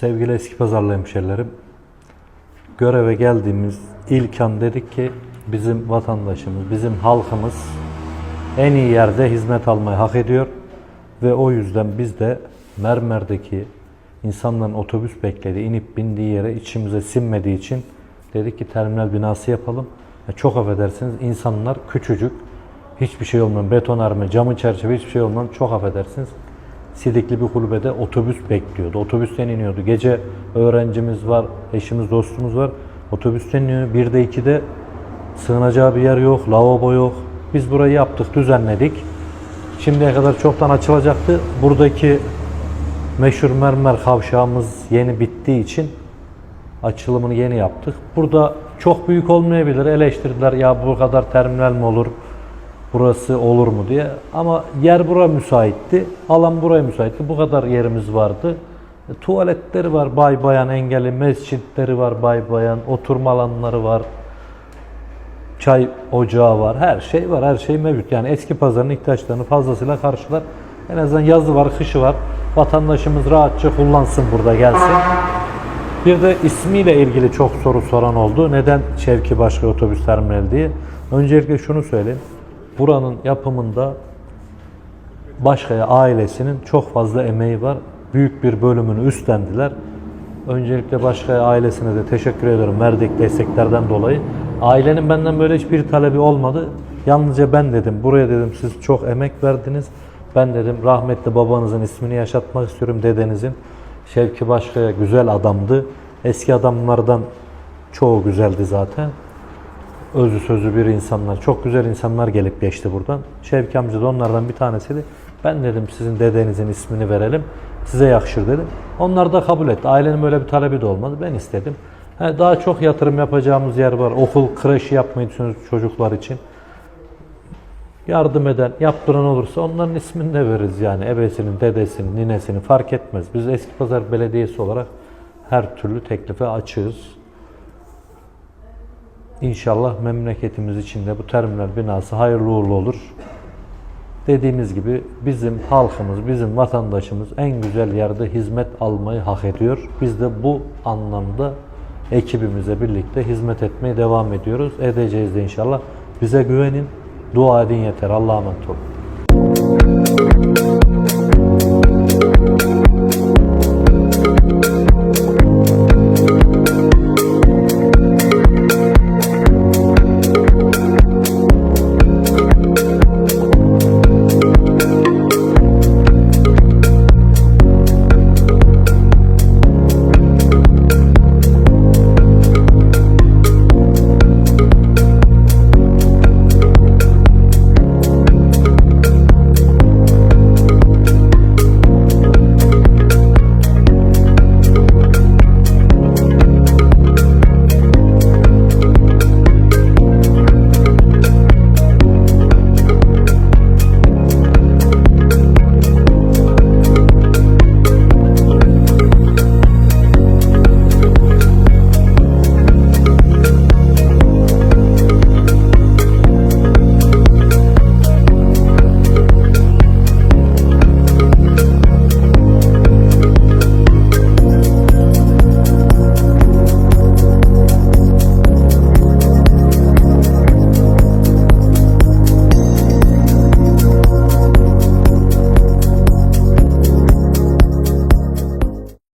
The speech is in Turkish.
Sevgili eski pazarlı hemşerilerim, göreve geldiğimiz ilk an dedik ki bizim vatandaşımız, bizim halkımız en iyi yerde hizmet almayı hak ediyor. Ve o yüzden biz de Mermer'deki insanların otobüs beklediği, inip bindiği yere içimize sinmediği için dedik ki terminal binası yapalım. Ya çok affedersiniz insanlar küçücük, hiçbir şey olmayan betonarme, camı çerçeve hiçbir şey olmayan çok affedersiniz. Sidikli bir kulübede otobüs bekliyordu. Otobüsten iniyordu. Gece öğrencimiz var, eşimiz, dostumuz var. Otobüsten iniyor. Bir de iki de sığınacağı bir yer yok, lavabo yok. Biz burayı yaptık, düzenledik. Şimdiye kadar çoktan açılacaktı. Buradaki meşhur mermer kavşağımız yeni bittiği için açılımını yeni yaptık. Burada çok büyük olmayabilir. Eleştirdiler ya bu kadar terminal mi olur? Burası olur mu diye. Ama yer bura müsaitti. Alan buraya müsaitti. Bu kadar yerimiz vardı. E, Tuvaletleri var bay bayan engelli, mescitleri var bay bayan, oturma alanları var çay ocağı var, her şey var, her şey mevcut. Yani eski pazarın ihtiyaçlarını fazlasıyla karşılar. En azından yazı var, kışı var. Vatandaşımız rahatça kullansın burada gelsin. Bir de ismiyle ilgili çok soru soran oldu. Neden Şevki Başka Otobüs Terminali diye. Öncelikle şunu söyleyeyim. Buranın yapımında Başkaya ailesinin çok fazla emeği var. Büyük bir bölümünü üstlendiler. Öncelikle Başkaya ailesine de teşekkür ederim verdiği desteklerden dolayı. Ailenin benden böyle hiçbir talebi olmadı. Yalnızca ben dedim, buraya dedim siz çok emek verdiniz. Ben dedim rahmetli babanızın ismini yaşatmak istiyorum dedenizin. Şevki Başkaya güzel adamdı. Eski adamlardan çoğu güzeldi zaten özü sözü bir insanlar, çok güzel insanlar gelip geçti buradan. Şevki amca da onlardan bir tanesiydi. Ben dedim sizin dedenizin ismini verelim, size yakışır dedim. Onlar da kabul etti. Ailenin böyle bir talebi de olmadı. Ben istedim. Daha çok yatırım yapacağımız yer var. Okul, kreşi yapmayı düşünüyoruz çocuklar için. Yardım eden, yaptıran olursa onların ismini de veririz yani. Ebesinin, dedesinin, ninesinin fark etmez. Biz Eskipazarı Belediyesi olarak her türlü teklife açığız. İnşallah memleketimiz için de bu terminal binası hayırlı uğurlu olur. Dediğimiz gibi bizim halkımız, bizim vatandaşımız en güzel yerde hizmet almayı hak ediyor. Biz de bu anlamda ekibimize birlikte hizmet etmeye devam ediyoruz. Edeceğiz de inşallah. Bize güvenin, dua edin yeter. Allah'a emanet olun.